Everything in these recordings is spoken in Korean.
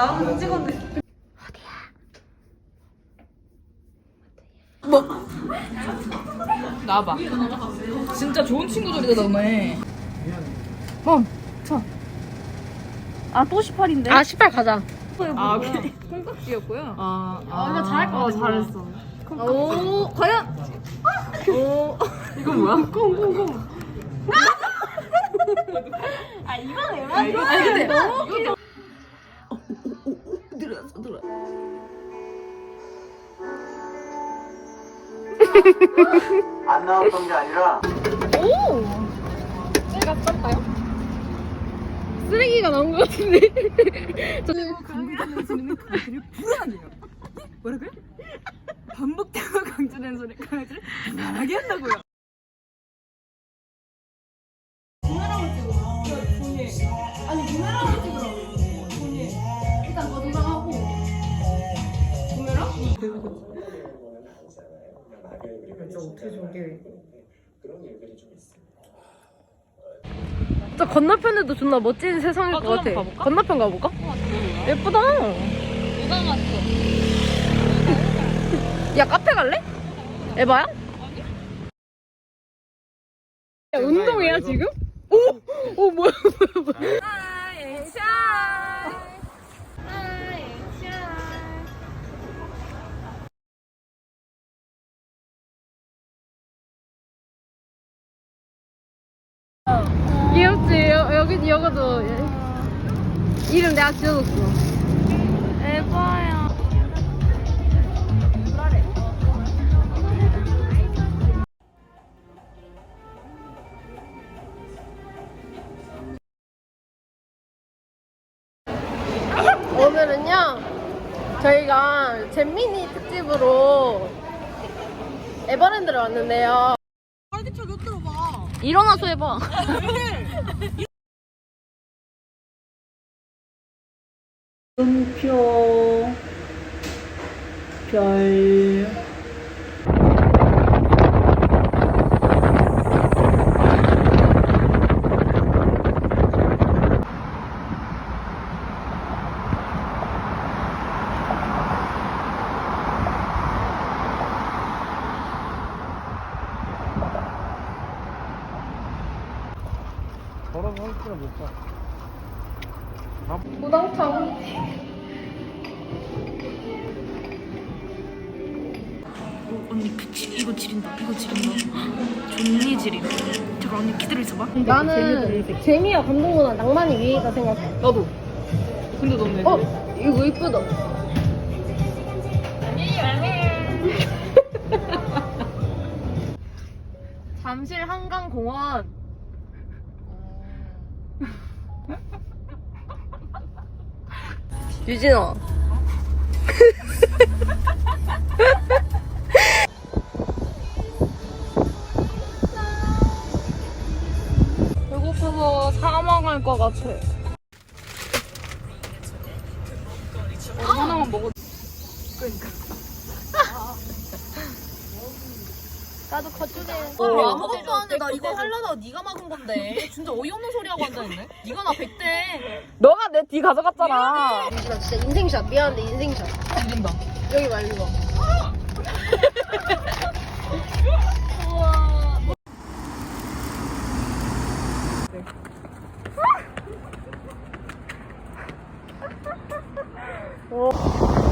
나온 거 찍었는데. 나봐. 진짜 좋은 친구들이다 너네. 아또 18인데? 아 18 가자. 아 오케이. 콩깍지였고요. 아, 아 근데 잘할 것 같아. 잘했어. 오 과연? 이거 뭐야? 콩콩콩. 아 이건 왜 맞아? 아니 안 나왔던 게 아니라 쓰레기가 나온 것 같은데. 강조되는 강아지를 불안해요. 뭐라고요? 반복되고 강조되는 소리 강아지를 불안하게 한다고요. 저 건너편에도 존나 멋진 세상일 것 같아. 건너편 가볼까? 예쁘다. 누가 맞어? 야 카페 갈래? 에바야? 야, 운동이야 지금? 오! 오 뭐야 뭐야 뭐야 여, 여기 여기도 이름 내가 지어줬어 에바야. 오늘은요 저희가 잼미니 특집으로 에버랜드를 왔는데요. 일어나서 해봐 표, 별. 무당탕 언니 그치 이거 지린다 이거 지린다. 존니 지림 잠깐 언니 기다려 있어봐. 나는 재미와 감동보다 낭만이 위에 있다 생각해. 나도. 근데 너는 어? 이거 이쁘다. 잠실 한강공원. 유진아 배고파서 사망할 것 같아 하나만 먹어 나도 거쪽에 아무것도 안 해. 나 이거 하려다가 네가 막은 건데. 진짜 어이없는 소리 하고 앉아있네. 네가 나 100대. 너가 내 뒤 가져갔잖아. 나 진짜 인생샷 미안한데 인생샷. 지린다 여기 말고. 이 런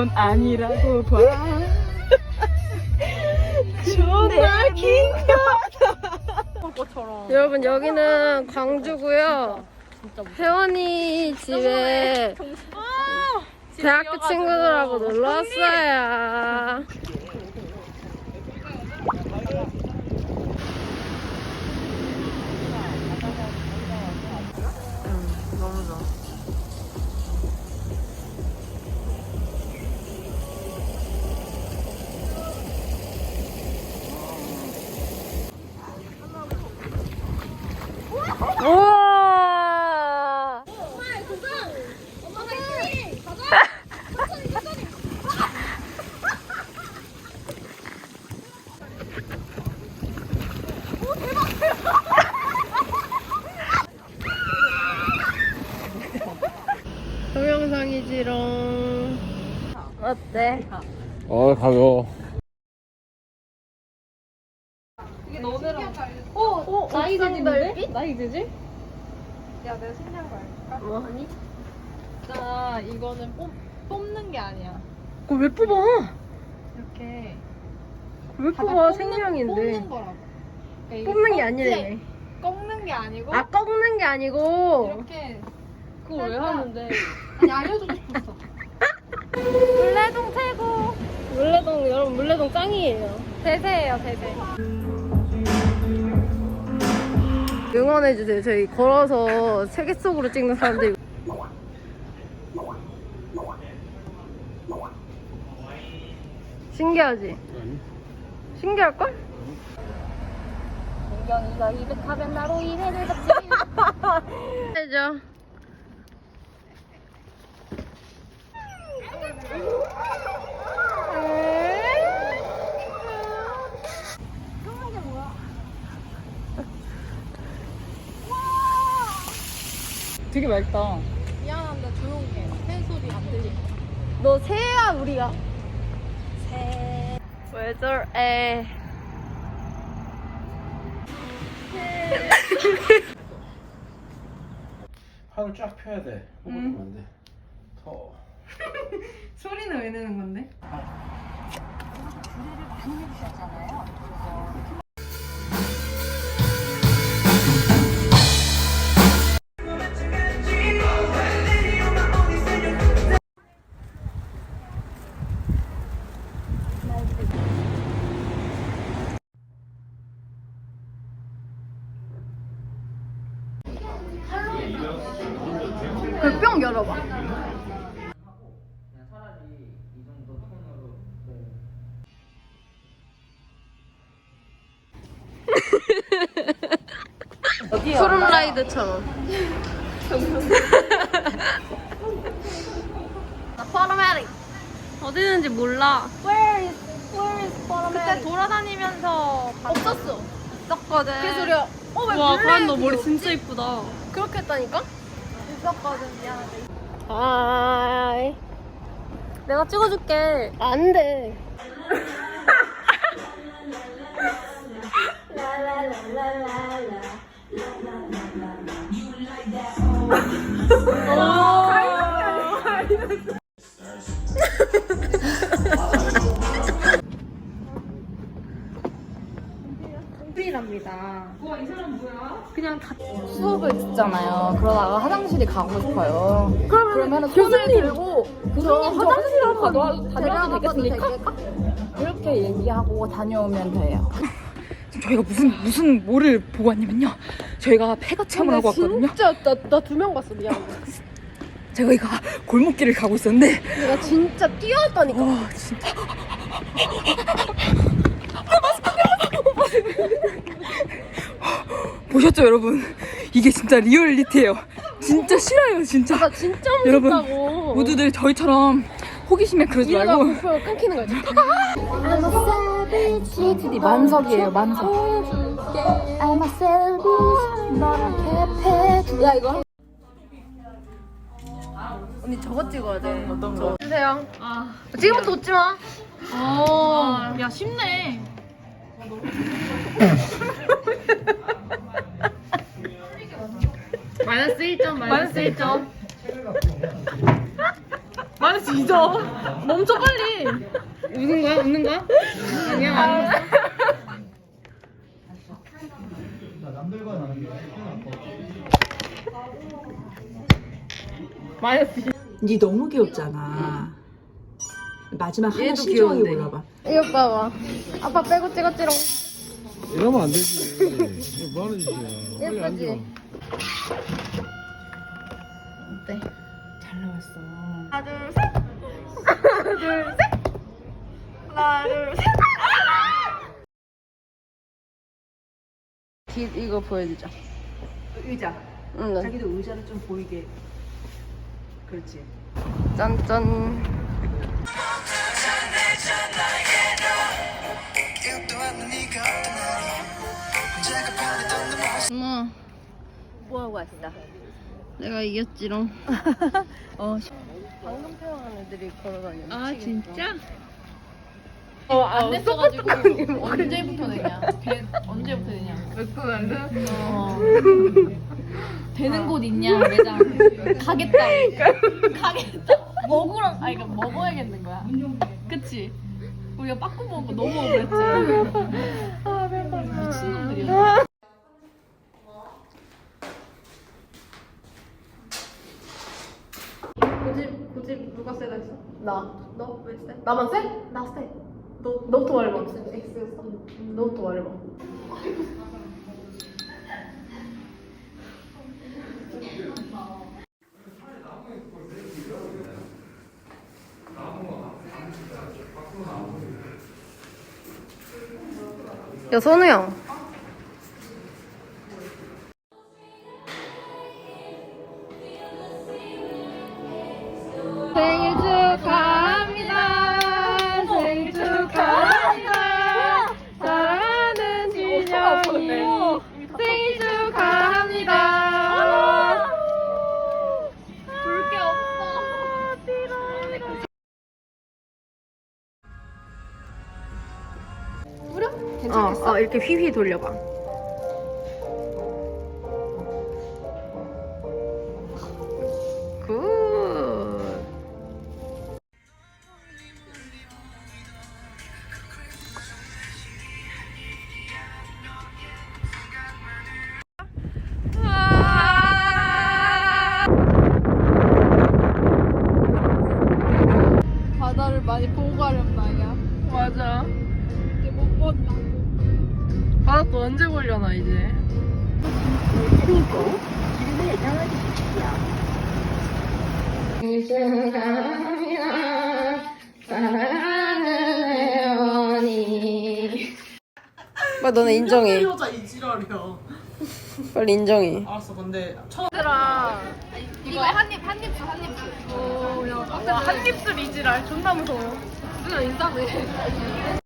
그건 아니라고 봐. 존나 긴가다 여러분 여기는 광주고요. 혜원이 집에 대학교 친구들하고 놀러 왔어요 왜 뽑아? 이렇게. 왜 바닥 뽑아? 뽑는- 생명인데. 뽑는 거라고. 그러니까 이게 뽑는 게 꺾지- 아니래. 꺾는 게 아니고. 아, 꺾는 게 아니고. 이렇게. 그걸 왜 하는데? 아니, 알려주고 싶었어. 물레동 최고. 물레동, 여러분, 물레동 짱이에요. 대세예요, 대세. 응원해주세요. 저희 걸어서 세계 속으로 찍는 사람들. 신기하지? 신기할걸? 공경이가 200하면 나로 2회를 덮지. 해줘. 되게 맑다. 미안한데 조용해. 새 소리 안 들리게. 너 새야 우리야? 새. 왜 저래? 팔을 쫙 펴야 돼 응. 안돼 더 소리는 왜 내는 건데? 푸른 라이드처럼. 나 파라메릭. 어디 있는지 몰라. 그때 돌아다니면서 없었어. 있었거든. 그래서 우리가 어왜 와, 가은 너 머리 없지? 진짜 이쁘다. 그렇게 했다니까? 있었거든, 미안한데. 아이. 내가 찍어줄게. 안 돼. 수업을 듣잖아요. 그러다가 화장실이 가고 싶어요. 그러면 손을 들고 교수님 화장실을 가도 다녀도 되겠습니까? 이렇게 얘기하고 다녀오면 돼요. 저희가 무슨 무슨 뭐를 보고 왔냐면요. 저희가 폐가 체험을 하고 왔거든요. 진짜 나두 명 봤어 미안. 저희가 골목길을 가고 있었는데 내가 진짜 뛰어왔다니까. 와 진짜 보셨죠 여러분? 이게 진짜 리얼리티예요. 진짜 싫어요 진짜. 나 진짜 여러분 무섭다고. 모두들 저희처럼 호기심에 그러지 이러다 말고 목표를 끊기는 거지. CTD 만석이에요, 만석. 야 이거. 언니 저거 찍어야 돼. 어떤 거? 주세요. 아, 지금부터 웃지 마. 아, 야, 쉽네. 마이너스 1점, 마이너스 1점. 마이너스 2점. 멈춰, 빨리. 웃는 거야? 웃는 거야? 아니야, 아니야. 니 너무 귀엽잖아. 마지막 하나 얘도 신중하게 귀여운데. 골라봐. 이거 봐봐. 아빠 빼고 찍었지롱. 이러면 안 되지 이거 뭐 하는 짓이야 빨리 앉아 예쁘지? 어때? 잘 나왔어. 하나 둘 셋. 하나 둘 셋. 하나 둘 셋. 뒤 이거 보여주자. 의자. 응. 네. 자기도 의자를 좀 보이게. 그렇지. 짠짠. 엄마, 뭐 하고 왔어? 내가 이겼지롱. 어, 방금 태어난 애들이 걸어다니는 아 진짜? 어, 안 됐어가지고 언제부터 되냐? 걔 언제부터 되냐? 몇분 안 돼? 어. 되는 곳 있냐 매장 가겠다 가겠다 먹으러 아 그러니까 먹어야겠는 거야 그치 우리가 빠꾸 먹은 거 너무 억울했지 아 배고파 미친놈들이야 고집 고집 누가 세다 했어? 나 너 왜 세? 나만 쎄? 나 세. 너 너부터 말해봐 X였어? 너부터 말해봐 야 선우야. 이렇게 휘휘 돌려봐. 굿. 바다를 많이 보고 가렵나 야. 맞아. 바닥도 언제 보려나 이제. 생일 축하합니다. 사랑하는 혜원이. 빨리 너네 인정해. 여자 이 지랄이야. 빨리 인정해. 알았어, 근데 처음 이거 한입 한입 줘 한입 줘 한입술 이지랄 존나 무서워. 그냥 인싸네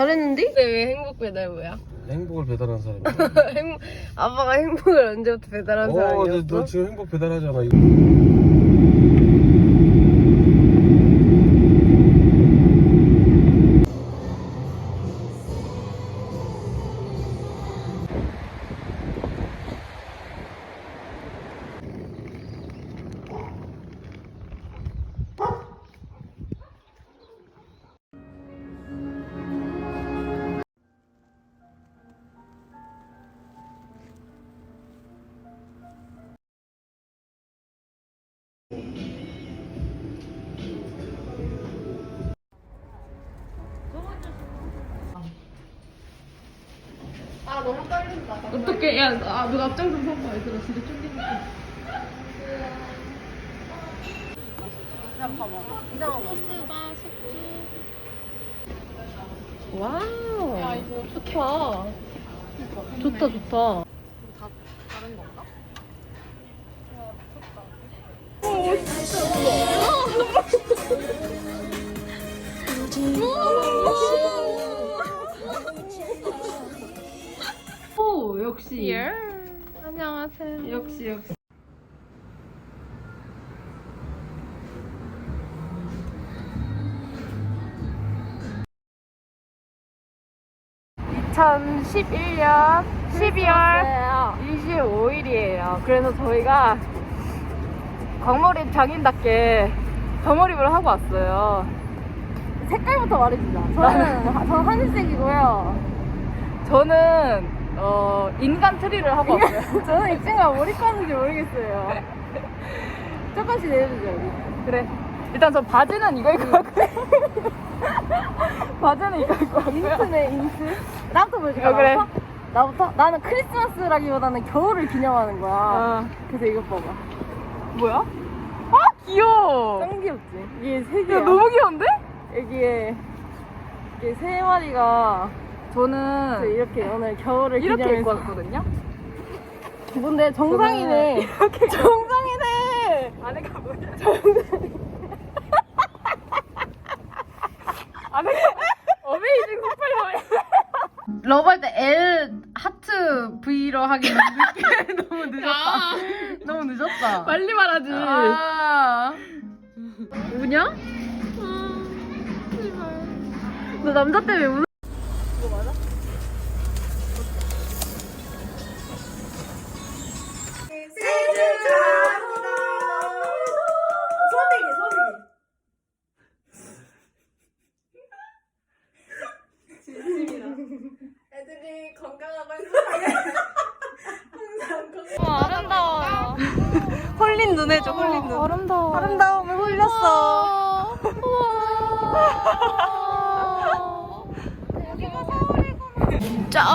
잘했는데? 근데 왜 행복 배달 뭐야? 행복을 배달한 사람. 행, 아빠가 행복을 언제부터 배달한 어, 사람이었어? 너, 너 지금 행복 배달하잖아. 이거. 어떻게 야, 아, 누가 앞장 좀 서봐. 얘들아 진짜 쫄리겠다. 와우. 야, 이거 좋다. 좋다, 좋다. 오, 역시. 안녕하세요. 역시 역시. 전 11년 12월 25일이에요. 그래서 저희가 광머리 장인답게 저머리를 하고 왔어요. 색깔부터 말해주자. 저는, 저는 하늘색이고요. 저는, 어, 인간 트리를 하고 왔어요. 저는 이 친구가 머리 감는지 모르겠어요. 조금씩 내려주죠, 우리. 그래. 일단 저 바지는 이거 입고 왔고요. 바지는 이거 입고 왔고요. 인스네, 인스. 나부터 보여줄까? 어, 그래. 나부터? 나부터? 나는 크리스마스라기보다는 겨울을 기념하는 거야. 어. 그래서 이것 봐봐. 뭐야? 아 귀여워. 짱 귀엽지? 이게 세 개야. 야 너무 귀여운데? 여기에 이게 세 마리가 저는 이렇게 오늘 겨울을 이렇게 기념해서 입고 왔거든요. 뭔데 정상이네. 이렇게 정상이네. 안에가 뭐야? 어메이징 스파이더맨. 러브할 때 L 하트 V로 하기는 늦게 너무 늦었다. 너무 늦었다. 빨리 말하지. 아. 우냐? 너 남자 때문에 우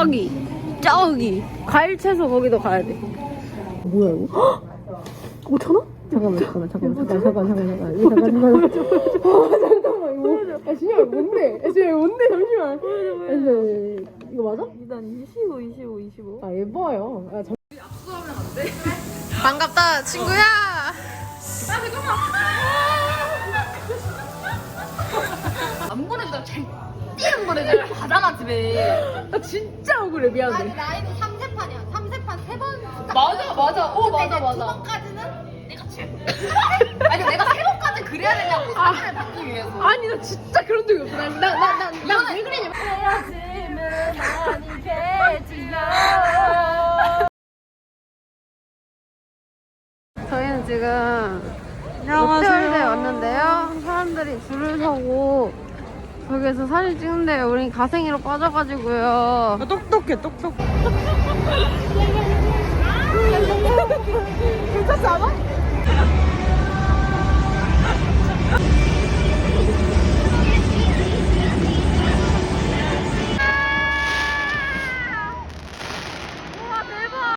저기 저기. 과일 채소 거기도 가야 돼. 뭐야 이거? 5천 원? 잠깐만 잠깐만 잠깐만 잠깐 잠깐 잠깐 잠깐 이거 잠깐 잠깐 아 잠깐만 이거. 아 진짜 뭔데? 아 진짜 뭔데? 잠시만. 아, 이거 맞아? 일단 25 25 25 아 예뻐요. 아, 저... 반갑다 친구야. 안 보내주다 제 일 띠는 보내주려 하잖아 집에. 아 진짜 억울해 미안해 나이도 3세판이야. 3세판 3번. 맞아 맞아. 오 맞아 두 맞아. 번까지는 내가 제일. 아니 내가 세 번까지 그래야 되냐고 사진을 받기 위해서. 아니 나 진짜 그런 적이 없어 나나나나왜 그러냐면 저희는 지금 롯데월드에 왔는데요. 사람들이 줄을 서고 저기에서 사진 찍는데 우린 가생이로 빠져가지고요. 똑똑해 똑똑. 괜찮지 않아?